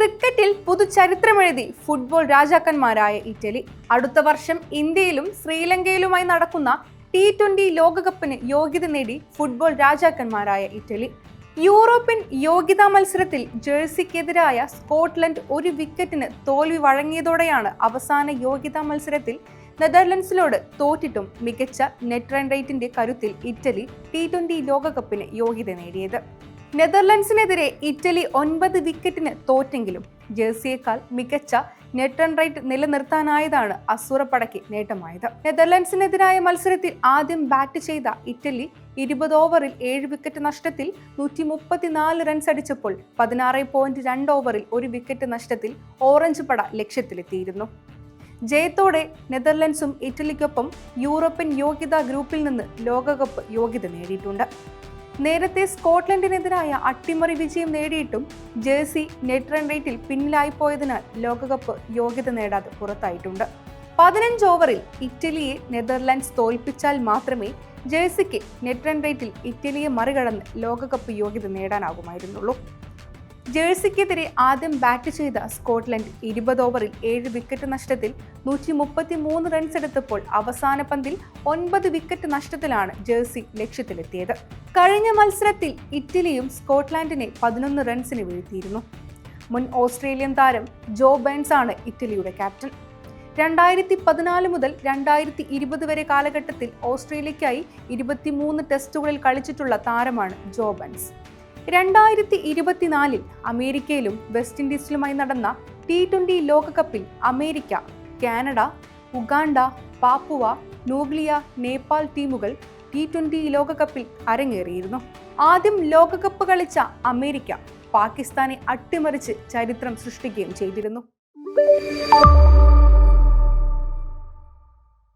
ക്രിക്കറ്റിൽ പുതുചരിത്രമെഴുതി football രാജാക്കന്മാരായ Italy. അടുത്ത വർഷം ഇന്ത്യയിലും ശ്രീലങ്കയിലുമായി നടക്കുന്ന ടി ട്വന്റി ലോകകപ്പിന് യോഗ്യത നേടി ഫുട്ബോൾ രാജാക്കന്മാരായ ഇറ്റലി. യൂറോപ്യൻ യോഗ്യതാ മത്സരത്തിൽ ജേഴ്സിക്കെതിരായ സ്കോട്ട്ലൻഡ് ഒരു വിക്കറ്റിന് തോൽവി വഴങ്ങിയതോടെയാണ് അവസാന യോഗ്യതാ മത്സരത്തിൽ നെതർലൻഡ്സിനോട് തോറ്റിട്ടും മികച്ച നെറ്റ് റൺ റേറ്റിന്റെ കരുത്തിൽ ഇറ്റലി ടി ട്വന്റി ലോകകപ്പിന് യോഗ്യത നേടിയത്. നെതർലൻഡ്സിനെതിരെ ഇറ്റലി ഒൻപത് വിക്കറ്റിന് തോറ്റെങ്കിലും ജേഴ്സിയേക്കാൾ മികച്ച നെറ്റ് റൺ റേറ്റ് നിലനിർത്താനായതാണ് അസുറപ്പടയ്ക്ക് നേട്ടമായത്. നെതർലൻഡ്സിനെതിരായ മത്സരത്തിൽ ആദ്യം ബാറ്റ് ചെയ്ത ഇറ്റലി ഇരുപത് ഓവറിൽ ഏഴ് വിക്കറ്റ് നഷ്ടത്തിൽ നൂറ്റി മുപ്പത്തിനാല് റൺസ് അടിച്ചപ്പോൾ പതിനാറ് പോയിന്റ് രണ്ട് ഓവറിൽ ഒരു വിക്കറ്റ് നഷ്ടത്തിൽ ഓറഞ്ച് പട ലക്ഷ്യത്തിലെത്തിയിരുന്നു. ജയത്തോടെ നെതർലൻഡ്സും ഇറ്റലിക്കൊപ്പം യൂറോപ്യൻ യോഗ്യതാ ഗ്രൂപ്പിൽ നിന്ന് ലോകകപ്പ് യോഗ്യത നേടിയിട്ടുണ്ട്. നേരത്തെ സ്കോട്ട്ലൻഡിനെതിരായ അട്ടിമറി വിജയം നേടിയിട്ടും ജേഴ്സി നെറ്റ് റൺ റേറ്റിൽ പിന്നിലായി പോയതിനാൽ ലോകകപ്പ് യോഗ്യത നേടാതെ പുറത്തായിട്ടുണ്ട്. പതിനഞ്ച് ഓവറിൽ ഇറ്റലിയെ നെതർലാൻഡ്സ് തോൽപ്പിച്ചാൽ മാത്രമേ ജേഴ്സിക്ക് നെറ്റ് റൺ റേറ്റിൽ ഇറ്റലിയെ മറികടന്ന് ലോകകപ്പ് യോഗ്യത നേടാനാകുമായിരുന്നുള്ളൂ. ജേഴ്സിക്കെതിരെ ആദ്യം ബാറ്റ് ചെയ്ത സ്കോട്ട്ലൻഡ് ഇരുപത് ഓവറിൽ ഏഴ് വിക്കറ്റ് നഷ്ടത്തിൽ നൂറ്റി മുപ്പത്തി മൂന്ന് റൺസ് എടുത്തപ്പോൾ അവസാന പന്തിൽ ഒൻപത് വിക്കറ്റ് നഷ്ടത്തിലാണ് ജേഴ്സി ലക്ഷ്യത്തിലെത്തിയത്. കഴിഞ്ഞ മത്സരത്തിൽ ഇറ്റലിയും സ്കോട്ട്ലാൻഡിനെ പതിനൊന്ന് റൺസിന് വീഴ്ത്തിയിരുന്നു. മുൻ ഓസ്ട്രേലിയൻ താരം ജോ ബേൺസ് ആണ് ഇറ്റലിയുടെ ക്യാപ്റ്റൻ രണ്ടായിരത്തി പതിനാല് മുതൽ രണ്ടായിരത്തി ഇരുപത് വരെ കാലഘട്ടത്തിൽ ഓസ്ട്രേലിയക്കായി ഇരുപത്തിമൂന്ന് ടെസ്റ്റുകളിൽ കളിച്ചിട്ടുള്ള താരമാണ് ജോ ബൈൻസ് രണ്ടായിരത്തി ഇരുപത്തിനാലിൽ അമേരിക്കയിലും വെസ്റ്റ് ഇൻഡീസിലുമായി നടന്ന ടി ട്വന്റി ലോകകപ്പിൽ America Canada Uganda Papua New Guinea Nepal ടീമുകൾ ടി ട്വന്റി ലോകകപ്പിൽ അരങ്ങേറിയിരുന്നു. ആദ്യം ലോകകപ്പ് കളിച്ച അമേരിക്ക പാകിസ്ഥാനെ അട്ടിമറിച്ച് ചരിത്രം സൃഷ്ടിക്കുകയും ചെയ്തിരുന്നു.